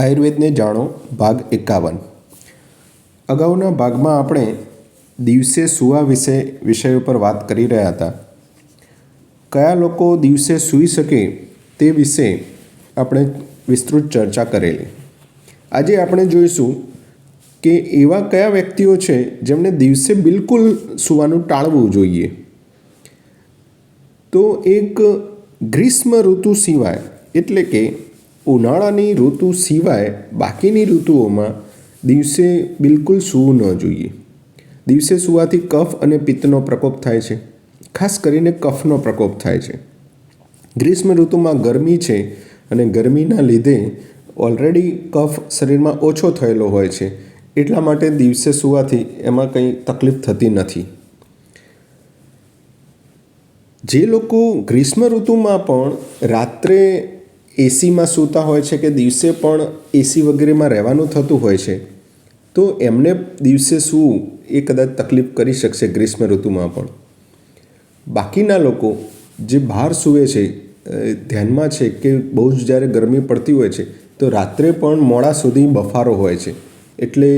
આયુર્વેદને જાણો, ભાગ એકાવન. અગાઉના ભાગમાં આપણે દિવસે સૂવા વિશે, વિષય ઉપર વાત કરી રહ્યા હતા. કયા લોકો દિવસે સૂઈ શકે તે વિશે આપણે વિસ્તૃત ચર્ચા કરેલી. આજે આપણે જોઈશું કે એવા કયા વ્યક્તિઓ છે જેમણે દિવસે બિલકુલ સૂવાનું ટાળવું જોઈએ. તો એક ગ્રીષ્મ ઋતુ સિવાય, એટલે કે ઉનાળાની ઋતુ સિવાય બાકીની ઋતુઓમાં દિવસે બિલકુલ સૂવું ન જોઈએ. દિવસે સૂવાથી કફ અને પિત્તનો પ્રકોપ થાય છે. ખાસ કરીને કફનો પ્રકોપ થાય છે. ગ્રીષ્મ ઋતુમાં ગરમી છે અને ગરમીના લીધે ઓલરેડી કફ શરીરમાં ઓછો થયેલો હોય છે. એટલા માટે દિવસે સૂવાથી એમાં કંઈ તકલીફ થતી નથી. જે લોકો ગ્રીષ્મ ઋતુમાં પણ રાત્રે એસીમાં સૂતા હોય છે કે દિવસે પણ એસી વગેરેમાં રહેવાનું થતું હોય છે, તો એમને દિવસે સૂવું એ કદાચ તકલીફ કરી શકશે ગ્રીષ્મ ઋતુમાં પણ. બાકીના લોકો જે બહાર સૂવે છે ધ્યાનમાં છે કે બહુ જ જ્યારે ગરમી પડતી હોય છે, તો રાત્રે પણ મોડા સુધી બફારો હોય છે. એટલે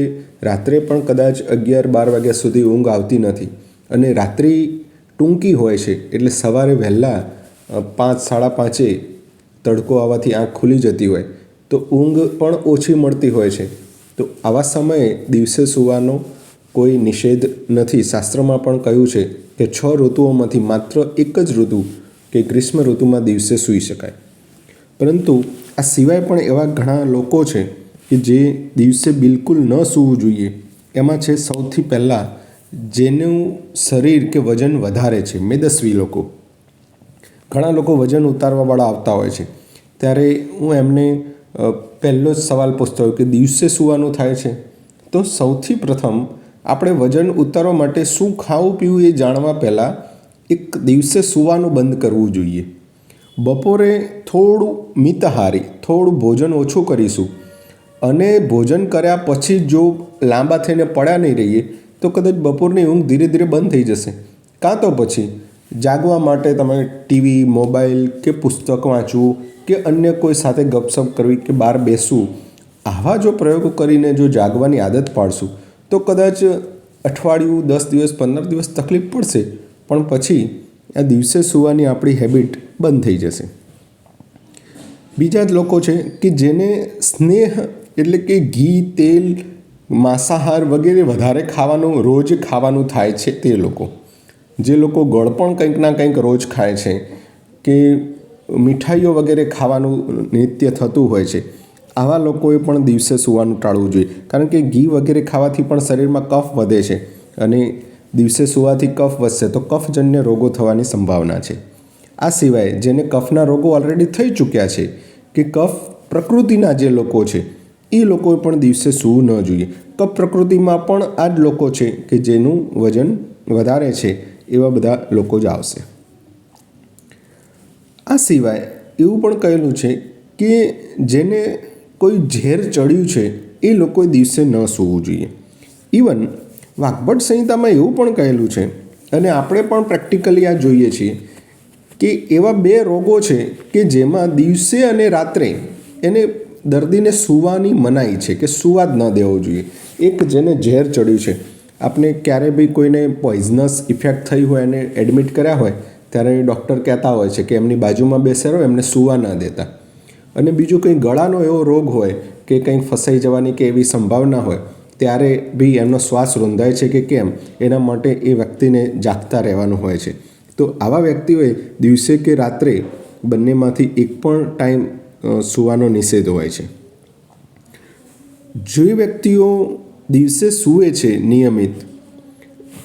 રાત્રે પણ કદાચ અગિયાર બાર વાગ્યા સુધી ઊંઘ આવતી નથી. અને રાત્રિ ટૂંકી હોય છે, એટલે સવારે વહેલા પાંચ, સાડા પાંચે તડકો આવવાથી આંખ ખુલી જતી હોય, તો ઊંઘ પણ ઓછી મળતી હોય છે. તો આવા સમયે દિવસે સૂવાનો કોઈ નિષેધ નથી. શાસ્ત્રમાં પણ કહ્યું છે કે છ ઋતુઓમાંથી માત્ર એક જ ઋતુ કે ગ્રીષ્મ ઋતુમાં દિવસે સૂઈ શકાય. પરંતુ આ સિવાય પણ એવા ઘણા લોકો છે કે જે દિવસે બિલકુલ ન સૂવું જોઈએ. એમાં છે સૌથી પહેલાં જેનું શરીર કે વજન વધારે છે. મેદસ્વી લોકો. ઘણા લોકો વજન ઉતારવાવાળા આવતા હોય છે. ત્યારે હું એમને પહેલો જ સવાલ પૂછતો હોય કે દિવસે સૂવાનું થાય છે? તો સૌથી પ્રથમ આપણે વજન ઉતારવા માટે શું ખાવું પીવું એ જાણવા પહેલાં એક દિવસે સૂવાનું બંધ કરવું જોઈએ. બપોરે થોડું મિતહારી, થોડું ભોજન ઓછું કરીશું. અને ભોજન કર્યા પછી જો લાંબા થઈને પડ્યા નહીં રહીએ, તો કદાચ બપોરની ઊંઘ ધીરે ધીરે બંધ થઈ જશે. કાં તો પછી જાગવા માટે તમે ટીવી, મોબાઈલ કે પુસ્તક વાંચવું કે અન્ય કોઈ સાથે ગપસપ કરવી કે બહાર બેસવું, આવા જો પ્રયોગો કરીને જો જાગવાની આદત પાડશું, તો કદાચ અઠવાડિયું, દસ દિવસ, પંદર દિવસ તકલીફ પડશે. પણ પછી આ દિવસે સૂવાની આપણી હેબિટ બંધ થઈ જશે. બીજા જ લોકો છે કે જેને સ્નેહ એટલે કે ઘી, તેલ, માંસાહાર વગેરે વધારે ખાવાનું, રોજ ખાવાનું થાય છે તે લોકો. જે લોકો ગળ પણ કંઈક ના કંઈક રોજ ખાય છે, કે મીઠાઈઓ વગેરે ખાવાનું નિત્ય થતું હોય છે, આવા લોકોએ પણ દિવસે સૂવાનું ટાળવું જોઈએ. કારણ કે ઘી વગેરે ખાવાથી પણ શરીરમાં કફ વધે છે અને દિવસે સૂવાથી કફ વધશે તો કફજન્ય રોગો થવાની સંભાવના છે. આ સિવાય જેને કફના રોગો ઓલરેડી થઈ ચૂક્યા છે, કે કફ પ્રકૃતિના જે લોકો છે, એ લોકોએ પણ દિવસે સૂવું ન જોઈએ. કફ પ્રકૃતિમાં પણ આ જ લોકો છે કે જેનું વજન વધારે છે એવા બધા લોકો જ આવશે. આ સિવાય એવું પણ કહેલું છે કે જેને કોઈ ઝેર ચડ્યું છે, એ લોકોએ દિવસે ન સૂવું જોઈએ. ઇવન વાઘભટ સંહિતામાં એવું પણ કહેલું છે, અને આપણે પણ પ્રેક્ટિકલી આ જોઈએ છીએ, કે એવા બે રોગો છે કે જેમાં દિવસે અને રાત્રે એને દર્દીને સૂવાની મનાઈ છે કે સૂવા જ ન દેવો જોઈએ. એક જેને ઝેર ચડ્યું છે આપણે ક્યારે બી કોઈને પોઈઝનસ ઇફેક્ટ થઈ હોય અને એડમિટ કર્યા હોય, ત્યારે ડૉક્ટર કહેતા હોય છે કે એમની બાજુમાં બેસેલો એમને સૂવા ન દેતા. અને બીજું કંઈ ગળાનો એવો રોગ હોય કે કંઈક ફસાઈ જવાની કે એવી સંભાવના હોય, ત્યારે બી એમનો શ્વાસ રૂંધાય છે કે કેમ, એના માટે એ વ્યક્તિને જાગતા રહેવાનું હોય છે. તો આવા વ્યક્તિઓએ દિવસે કે રાત્રે બંનેમાંથી એક પણ ટાઈમ સૂવાનો નિષેધ હોય છે. જે વ્યક્તિઓ દિવસે સૂવે છે નિયમિત.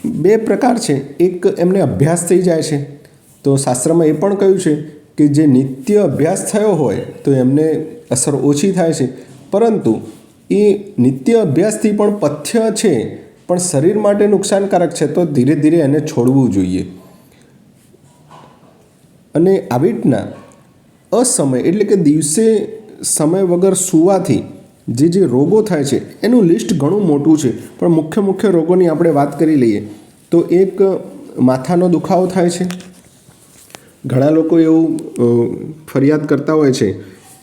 બે પ્રકાર છે. એક એમને અભ્યાસ થઈ જાય છે. તો શાસ્ત્રમાં એ પણ કહ્યું છે કે જે નિત્ય અભ્યાસ થયો હોય તો એમને અસર ઓછી થાય છે. પરંતુ એ નિત્ય અભ્યાસથી પણ પથ્ય છે, પણ શરીર માટે નુકસાનકારક છે, તો ધીરે ધીરે એને છોડવું જોઈએ. અને આવી રીતના અસમય એટલે કે દિવસે સમય વગર સૂવાથી જે જે રોગો થાય છે, એનું લિસ્ટ ઘણું મોટું છે. પણ મુખ્ય મુખ્ય રોગોની આપણે વાત કરી લઈએ, તો એક માથાનો દુખાવો થાય છે. ઘણા લોકો એવું ફરિયાદ કરતા હોય છે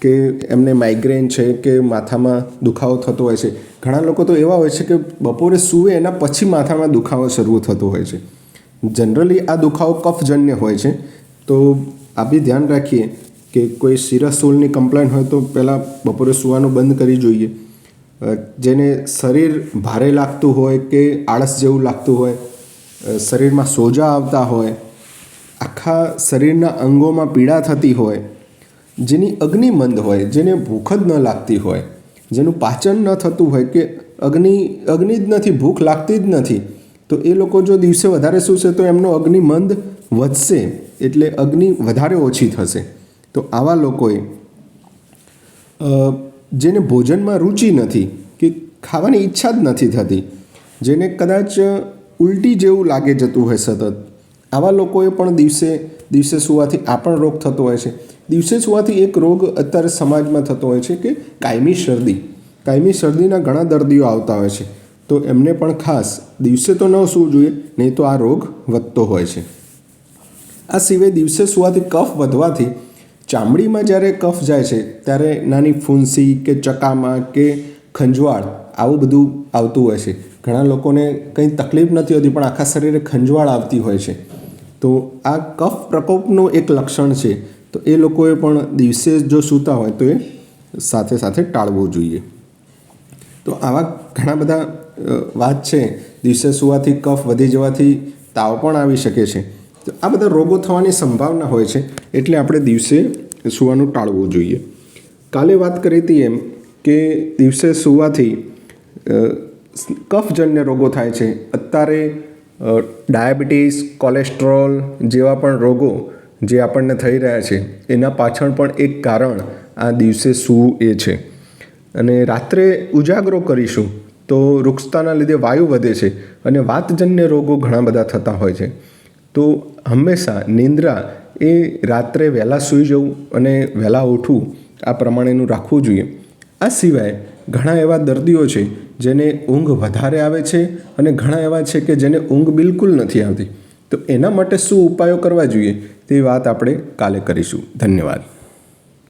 કે એમને માઇગ્રેન છે કે માથામાં દુખાવો થતો હોય છે. ઘણા લોકો તો એવા હોય છે કે બપોરે સૂવે એના પછી માથામાં દુખાવો શરૂ થતો હોય છે. જનરલી આ દુખાવો કફજન્ય હોય છે. તો આપણે ધ્યાન રાખીએ કે કોઈ સિરસ સોલની કમ્પ્લેન હોય તો પહેલાં બપોરે સૂવાનું બંધ કરી જોઈએ. જેને શરીર ભારે લાગતું હોય કે આળસ જેવું લાગતું હોય શરીરમાં સોજા આવતા હોય, આખા શરીરના અંગોમાં પીડા થતી હોય, જેની અગ્નિ મંદ હોય, જેને ભૂખ જ ન લાગતી હોય, જેનું પાચન ન થતું હોય કે અગ્નિ અગ્નિ જ નથી, ભૂખ લાગતી જ નથી, તો એ લોકો જો દિવસે વધારે સૂશે તો એમનો અગ્નિ મંદ વધશે, એટલે અગ્નિ વધારે ઓછી થશે. તો આવા લોકોએ જેને ભોજનમાં રુચિ નથી કે ખાવાની ઈચ્છા જ નથી થતી, જેને કદાચ ઉલટી જેવું લાગે જતું હોય સતત, આવા લોકોએ પણ દિવસે દિવસે સુવાથી આ પણ રોગ થતો હોય છે. દિવસે સુવાથી એક રોગ અત્યારે સમાજમાં થતો હોય છે કે કાયમી શરદી. કાયમી શરદીના ઘણા દર્દીઓ આવતા હોય છે. તો એમને પણ ખાસ દિવસે તો ન સૂવું જોઈએ, નહીં તો આ રોગ વધતો હોય છે. આ સિવાય દિવસે સુવાથી કફ વધવાથી ચામડીમાં જ્યારે કફ જાય છે, ત્યારે નાની ફૂંસી કે ચકામાં કે ખંજવાળ આવું બધું આવતું હોય છે. ઘણા લોકોને કંઈ તકલીફ નથી હોતી, પણ આખા શરીરે ખંજવાળ આવતી હોય છે. તો આ કફ પ્રકોપનું એક લક્ષણ છે. તો એ લોકોએ પણ દિવસે જો સૂતા હોય, તો એ સાથે સાથે ટાળવું જોઈએ. તો આવા ઘણા બધા વાત છે. દિવસે સુવાથી કફ વધી જવાથી તાવ પણ આવી શકે છે. તો આ બધા રોગો થવાની સંભાવના હોય છે એટલે આપણે દિવસે સૂવાનું ટાળવું જોઈએ. કાલે વાત કરી હતી એમ કે દિવસે સૂવાથી કફજન્ય રોગો થાય છે. અત્યારે ડાયાબિટીસ, કોલેસ્ટ્રોલ જેવા પણ રોગો જે આપણને થઈ રહ્યા છે, એના પાછળ પણ એક કારણ આ દિવસે સૂવું એ છે. અને રાત્રે ઉજાગરો કરીશું તો વૃક્ષતાના લીધે વાયુ વધે છે અને વાતજન્ય રોગો ઘણા બધા થતા હોય છે. તો હંમેશા નિંદ્રા એ રાત્રે વહેલા સૂઈ જવું અને વહેલા ઉઠવું આ પ્રમાણેનું રાખવું જોઈએ. આ સિવાય ઘણા એવા દર્દીઓ છે જેને ઊંઘ વધારે આવે છે અને ઘણા એવા છે કે જેને ઊંઘ બિલકુલ નથી આવતી. તો એના માટે શું ઉપાયો કરવા જોઈએ તે વાત આપણે કાલે કરીશું. ધન્યવાદ.